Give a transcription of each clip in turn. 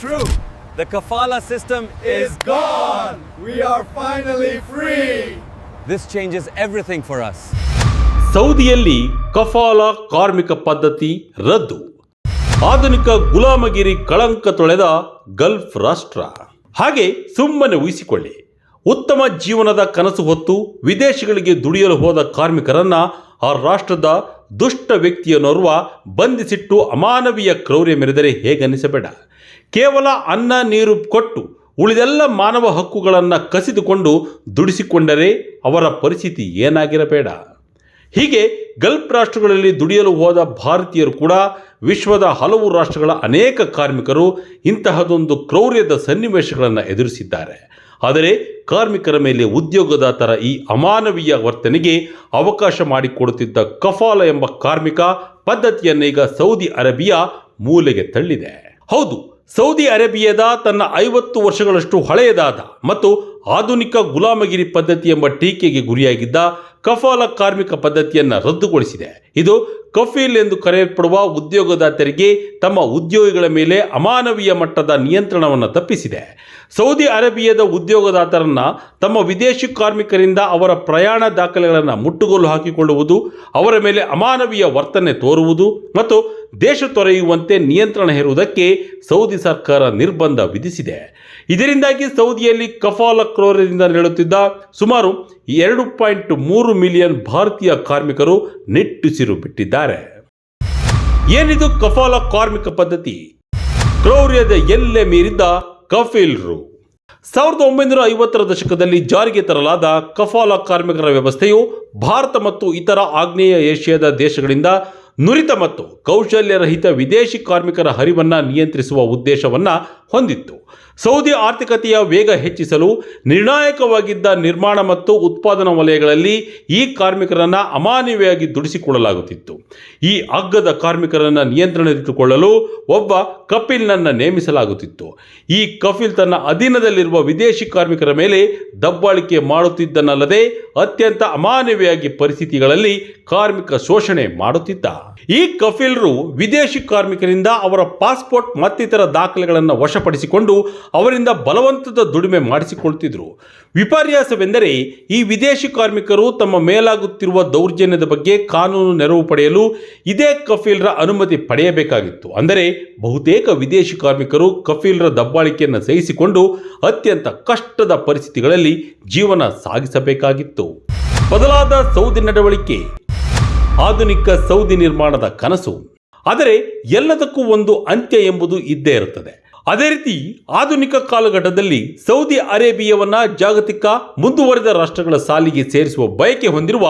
true. The kafala system is gone! We are finally free! This changes everything for us. ಸೌದಿಯಲ್ಲಿ ಕಫಾಲ ಕಾರ್ಮಿಕ ಪದ್ಧತಿ ರದ್ದು ಆಧುನಿಕ ಗುಲಾಮಗಿರಿ ಕಳಂಕ ತೊಳೆದ ಗಲ್ಫ್ ರಾಷ್ಟ್ರ ಹಾಗೆ ಸುಮ್ಮನೆ ಊಹಿಸಿಕೊಳ್ಳಿ ಉತ್ತಮ ಜೀವನದ ಕನಸು ಹೊತ್ತು ವಿದೇಶಗಳಿಗೆ ದುಡಿಯಲು ಹೋದ ಕಾರ್ಮಿಕರನ್ನ ಆ ರಾಷ್ಟ್ರದ ದುಷ್ಟ ವ್ಯಕ್ತಿಯನ್ನೋರ್ವ ಬಂಧಿಸಿಟ್ಟು ಅಮಾನವೀಯ ಕ್ರೌರ್ಯ ಮೆರೆದರೆ ಹೇಗನ್ನಿಸಬೇಡ. ಕೇವಲ ಅನ್ನ, ನೀರು ಕೊಟ್ಟು ಉಳಿದೆಲ್ಲ ಮಾನವ ಹಕ್ಕುಗಳನ್ನು ಕಸಿದುಕೊಂಡು ದುಡಿಸಿಕೊಂಡರೆ ಅವರ ಪರಿಸ್ಥಿತಿ ಏನಾಗಿರಬೇಡ. ಹೀಗೆ ಗಲ್ಫ್ ರಾಷ್ಟ್ರಗಳಲ್ಲಿ ದುಡಿಯಲು ಹೋದ ಭಾರತೀಯರು ಕೂಡ ವಿಶ್ವದ ಹಲವು ರಾಷ್ಟ್ರಗಳ ಅನೇಕ ಕಾರ್ಮಿಕರು ಇಂತಹದೊಂದು ಕ್ರೌರ್ಯದ ಸನ್ನಿವೇಶಗಳನ್ನು ಎದುರಿಸಿದ್ದಾರೆ. ಆದರೆ ಕಾರ್ಮಿಕರ ಮೇಲೆ ಉದ್ಯೋಗದಾತರ ಈ ಅಮಾನವೀಯ ವರ್ತನೆಗೆ ಅವಕಾಶ ಮಾಡಿಕೊಡುತ್ತಿದ್ದ ಕಫಾಲ ಎಂಬ ಕಾರ್ಮಿಕ ಪದ್ಧತಿಯನ್ನೀಗ ಸೌದಿ ಅರೇಬಿಯಾ ಮೂಲೆಗೆ ತಳ್ಳಿದೆ. ಹೌದು, ಸೌದಿ ಅರೇಬಿಯಾದ ತನ್ನ ಐವತ್ತು ವರ್ಷಗಳಷ್ಟು ಹಳೆಯದಾದ ಮತ್ತು ಆಧುನಿಕ ಗುಲಾಮಗಿರಿ ಪದ್ಧತಿ ಎಂಬ ಟೀಕೆಗೆ ಗುರಿಯಾಗಿದ್ದ ಕಫಾಲ ಕಾರ್ಮಿಕ ಪದ್ಧತಿಯನ್ನು ರದ್ದುಗೊಳಿಸಿದೆ. ಇದು ಕಫೀಲ್ ಎಂದು ಕರೆಯಲ್ಪಡುವ ಉದ್ಯೋಗದಾತರಿಗೆ ತಮ್ಮ ಉದ್ಯೋಗಿಗಳ ಮೇಲೆ ಅಮಾನವೀಯ ಮಟ್ಟದ ನಿಯಂತ್ರಣವನ್ನು ತಪ್ಪಿಸಿದೆ. ಸೌದಿ ಅರೇಬಿಯಾದ ಉದ್ಯೋಗದಾತರನ್ನ ತಮ್ಮ ವಿದೇಶಿ ಕಾರ್ಮಿಕರಿಂದ ಅವರ ಪ್ರಯಾಣ ದಾಖಲೆಗಳನ್ನು ಮುಟ್ಟುಗೋಲು ಹಾಕಿಕೊಳ್ಳುವುದು, ಅವರ ಮೇಲೆ ಅಮಾನವೀಯ ವರ್ತನೆ ತೋರುವುದು ಮತ್ತು ದೇಶ ತೊರೆಯುವಂತೆ ನಿಯಂತ್ರಣ ಹೇರುವುದಕ್ಕೆ ಸೌದಿ ಸರ್ಕಾರ ನಿರ್ಬಂಧ ವಿಧಿಸಿದೆ. ಇದರಿಂದಾಗಿ ಸೌದಿಯಲ್ಲಿ ಕಫಾಲ ಕ್ರೋರದಿಂದ ನಡೆಯುತ್ತಿದ್ದ ಸುಮಾರು ಎರಡು ಪಾಯಿಂಟ್ ಮೂರು ಮಿಲಿಯನ್ ಭಾರತೀಯ ಕಾರ್ಮಿಕರು ನಿಟ್ಟುಸಿರು ಬಿಟ್ಟಿದ್ದಾರೆ. ಏನಿದು ಕಫಾಲ ಕಾರ್ಮಿಕ ಪದ್ಧತಿ? ಕ್ರೌರ್ಯದ ಎಲ್ಲೆ ಮೀರಿದ್ದ ಕಫೀಲ್ರು ಸಾವಿರದ ಒಂಬೈನೂರ ಐವತ್ತರ ದಶಕದಲ್ಲಿ ಜಾರಿಗೆ ತರಲಾದ ಕಫಾಲ ಕಾರ್ಮಿಕರ ವ್ಯವಸ್ಥೆಯು ಭಾರತ ಮತ್ತು ಇತರ ಆಗ್ನೇಯ ಏಷ್ಯಾದ ದೇಶಗಳಿಂದ ನುರಿತ ಮತ್ತು ಕೌಶಲ್ಯರಹಿತ ವಿದೇಶಿ ಕಾರ್ಮಿಕರ ಹರಿವನ್ನು ನಿಯಂತ್ರಿಸುವ ಉದ್ದೇಶವನ್ನು ಹೊಂದಿತ್ತು. ಸೌದಿ ಆರ್ಥಿಕತೆಯ ವೇಗ ಹೆಚ್ಚಿಸಲು ನಿರ್ಣಾಯಕವಾಗಿದ್ದ ನಿರ್ಮಾಣ ಮತ್ತು ಉತ್ಪಾದನಾ ವಲಯಗಳಲ್ಲಿ ಈ ಕಾರ್ಮಿಕರನ್ನು ಅಮಾನವೀಯವಾಗಿ ದುಡಿಸಿಕೊಳ್ಳಲಾಗುತ್ತಿತ್ತು. ಈ ಅಗ್ಗದ ಕಾರ್ಮಿಕರನ್ನು ನಿಯಂತ್ರಣದಲ್ಲಿಟ್ಟುಕೊಳ್ಳಲು ಒಬ್ಬ ಕಪಿಲ್ನನ್ನು ನೇಮಿಸಲಾಗುತ್ತಿತ್ತು. ಈ ಕಪಿಲ್ ತನ್ನ ಅಧೀನದಲ್ಲಿರುವ ವಿದೇಶಿ ಕಾರ್ಮಿಕರ ಮೇಲೆ ದಬ್ಬಾಳಿಕೆ ಮಾಡುತ್ತಿದ್ದನಲ್ಲದೆ ಅತ್ಯಂತ ಅಮಾನವೀಯವಾಗಿ ಪರಿಸ್ಥಿತಿಗಳಲ್ಲಿ ಕಾರ್ಮಿಕ ಶೋಷಣೆ ಮಾಡುತ್ತಿದ್ದ. ಈ ಕಫಿಲ್ರು ವಿದೇಶಿ ಕಾರ್ಮಿಕರಿಂದ ಅವರ ಪಾಸ್ಪೋರ್ಟ್ ಮತ್ತಿತರ ದಾಖಲೆಗಳನ್ನು ವಶಪಡಿಸಿಕೊಂಡು ಅವರಿಂದ ಬಲವಂತದ ದುಡಿಮೆ ಮಾಡಿಸಿಕೊಳ್ತಿದ್ರು. ವಿಪರ್ಯಾಸವೆಂದರೆ ಈ ವಿದೇಶಿ ಕಾರ್ಮಿಕರು ತಮ್ಮ ಮೇಲಾಗುತ್ತಿರುವ ದೌರ್ಜನ್ಯದ ಬಗ್ಗೆ ಕಾನೂನು ನೆರವು ಪಡೆಯಲು ಇದೇ ಕಫೀಲ್ರ ಅನುಮತಿ ಪಡೆಯಬೇಕಾಗಿತ್ತು. ಅಂದರೆ ಬಹುತೇಕ ವಿದೇಶಿ ಕಾರ್ಮಿಕರು ಕಫೀಲ್ರ ದಬ್ಬಾಳಿಕೆಯನ್ನು ಸಹಿಸಿಕೊಂಡು ಅತ್ಯಂತ ಕಷ್ಟದ ಪರಿಸ್ಥಿತಿಗಳಲ್ಲಿ ಜೀವನ ಸಾಗಿಸಬೇಕಾಗಿತ್ತು. ಬದಲಾದ ಸೌದಿ ನಡವಳಿಕೆ, ಆಧುನಿಕ ಸೌದಿ ನಿರ್ಮಾಣದ ಕನಸು. ಆದರೆ ಎಲ್ಲದಕ್ಕೂ ಒಂದು ಅಂತ್ಯ ಎಂಬುದು ಇದ್ದೇ ಇರುತ್ತದೆ. ಅದೇ ರೀತಿ ಆಧುನಿಕ ಕಾಲಘಟ್ಟದಲ್ಲಿ ಸೌದಿ ಅರೇಬಿಯಾವನ್ನು ಜಾಗತಿಕ ಮುಂದುವರೆದ ರಾಷ್ಟ್ರಗಳ ಸಾಲಿಗೆ ಸೇರಿಸುವ ಬಯಕೆ ಹೊಂದಿರುವ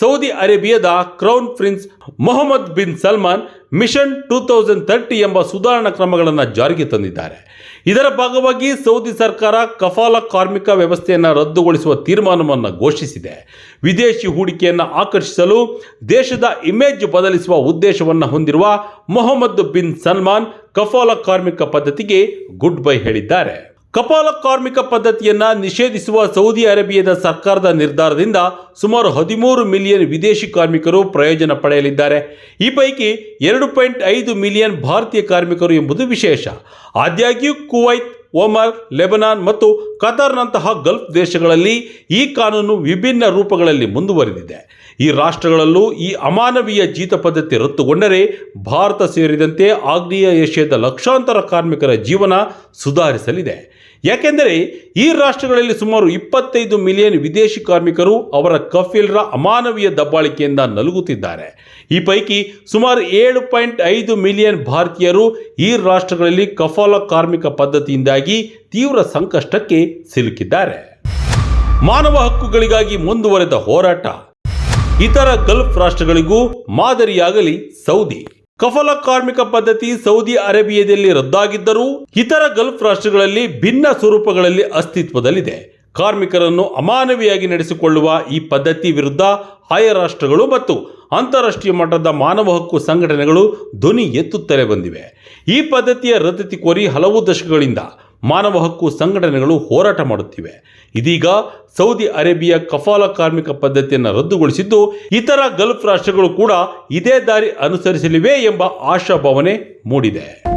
ಸೌದಿ ಅರೇಬಿಯಾದ crown prince Mohammed bin Salman mission two thousand thirty ಎಂಬ ಸುಧಾರಣಾ ಕ್ರಮಗಳನ್ನು ಜಾರಿಗೆ ತಂದಿದ್ದಾರೆ. ಇದರ ಭಾಗವಾಗಿ ಸೌದಿ ಸರ್ಕಾರ ಕಫಾಲ ಕಾರ್ಮಿಕ ವ್ಯವಸ್ಥೆಯನ್ನು ರದ್ದುಗೊಳಿಸುವ ತೀರ್ಮಾನವನ್ನು ಘೋಷಿಸಿದೆ. ವಿದೇಶಿ ಹೂಡಿಕೆಯನ್ನು ಆಕರ್ಷಿಸಲು ದೇಶದ ಇಮೇಜ್ ಬದಲಿಸುವ ಉದ್ದೇಶವನ್ನು ಹೊಂದಿರುವ ಮೊಹಮ್ಮದ್ ಬಿನ್ ಸಲ್ಮಾನ್ ಕಫಾಲ ಕಾರ್ಮಿಕ ಪದ್ಧತಿಗೆ ಗುಡ್ ಬೈ ಹೇಳಿದ್ದಾರೆ. ಕಪಾಲ ಕಾರ್ಮಿಕ ಪದ್ಧತಿಯನ್ನು ನಿಷೇಧಿಸುವ ಸೌದಿ ಅರೇಬಿಯಾದ ಸರ್ಕಾರದ ನಿರ್ಧಾರದಿಂದ ಸುಮಾರು ಹದಿಮೂರು ಮಿಲಿಯನ್ ವಿದೇಶಿ ಕಾರ್ಮಿಕರು ಪ್ರಯೋಜನ ಪಡೆಯಲಿದ್ದಾರೆ. ಈ ಪೈಕಿ ಎರಡು ಪಾಯಿಂಟ್ ಐದು ಮಿಲಿಯನ್ ಭಾರತೀಯ ಕಾರ್ಮಿಕರು ಎಂಬುದು ವಿಶೇಷ. ಆದಾಗ್ಯೂ ಕುವೈತ್ ಒಮರ್, ಲೆಬನಾನ್ ಮತ್ತು ಕತಾರ್ನಂತಹ ಗಲ್ಫ್ ದೇಶಗಳಲ್ಲಿ ಈ ಕಾನೂನು ವಿಭಿನ್ನ ರೂಪಗಳಲ್ಲಿ ಮುಂದುವರೆದಿದೆ. ಈ ರಾಷ್ಟ್ರಗಳಲ್ಲೂ ಈ ಅಮಾನವೀಯ ಜೀತ ಪದ್ಧತಿ ರದ್ದುಗೊಂಡರೆ ಭಾರತ ಸೇರಿದಂತೆ ಆಗ್ನೇಯ ಏಷ್ಯಾದ ಲಕ್ಷಾಂತರ ಕಾರ್ಮಿಕರ ಜೀವನ ಸುಧಾರಿಸಲಿದೆ. ಯಾಕೆಂದರೆ ಈ ರಾಷ್ಟ್ರಗಳಲ್ಲಿ ಸುಮಾರು ಇಪ್ಪತ್ತೈದು ಮಿಲಿಯನ್ ವಿದೇಶಿ ಕಾರ್ಮಿಕರು ಅವರ ಕಫೀಲ್ರ ಅಮಾನವೀಯ ದಬ್ಬಾಳಿಕೆಯಿಂದ ನಲುಗುತ್ತಿದ್ದಾರೆ. ಈ ಪೈಕಿ ಸುಮಾರು ಏಳು ಪಾಯಿಂಟ್ ಐದು ಮಿಲಿಯನ್ ಭಾರತೀಯರು ಈ ರಾಷ್ಟ್ರಗಳಲ್ಲಿ ಕಫಾಲ ಕಾರ್ಮಿಕ ಪದ್ಧತಿಯಿಂದಾಗಿ ತೀವ್ರ ಸಂಕಷ್ಟಕ್ಕೆ ಸಿಲುಕಿದ್ದಾರೆ. ಮಾನವ ಹಕ್ಕುಗಳಿಗಾಗಿ ಮುಂದುವರೆದ ಹೋರಾಟ. ಇತರ ಗಲ್ಫ್ ರಾಷ್ಟ್ರಗಳಿಗೂ ಮಾದರಿಯಾಗಲಿ ಸೌದಿ. ಕಫಲ ಕಾರ್ಮಿಕ ಪದ್ಧತಿ ಸೌದಿ ಅರೇಬಿಯಾದಲ್ಲಿ ರದ್ದಾಗಿದ್ದರೂ ಇತರ ಗಲ್ಫ್ ರಾಷ್ಟ್ರಗಳಲ್ಲಿ ಭಿನ್ನ ಸ್ವರೂಪಗಳಲ್ಲಿ ಅಸ್ತಿತ್ವದಲ್ಲಿದೆ. ಕಾರ್ಮಿಕರನ್ನು ಅಮಾನವೀಯಾಗಿ ನಡೆಸಿಕೊಳ್ಳುವ ಈ ಪದ್ಧತಿ ವಿರುದ್ಧ ಆಯಾ ರಾಷ್ಟ್ರಗಳು ಮತ್ತು ಅಂತಾರಾಷ್ಟ್ರೀಯ ಮಟ್ಟದ ಮಾನವ ಹಕ್ಕು ಸಂಘಟನೆಗಳು ಧ್ವನಿ ಎತ್ತುತ್ತಲೇ ಬಂದಿವೆ. ಈ ಪದ್ಧತಿಯ ರದ್ದತಿ ಕೋರಿ ಹಲವು ದಶಕಗಳಿಂದ ಮಾನವ ಹಕ್ಕು ಸಂಘಟನೆಗಳು ಹೋರಾಟ ಮಾಡುತ್ತಿವೆ. ಇದೀಗ ಸೌದಿ ಅರೇಬಿಯಾ ಕಫಾಲ ಕಾರ್ಮಿಕ ಪದ್ಧತಿಯನ್ನು ರದ್ದುಗೊಳಿಸಿದ್ದು, ಇತರ ಗಲ್ಫ್ ರಾಷ್ಟ್ರಗಳು ಕೂಡ ಇದೇ ದಾರಿ ಅನುಸರಿಸಲಿವೆ ಎಂಬ ಆಶಾಭಾವನೆ ಮೂಡಿದೆ.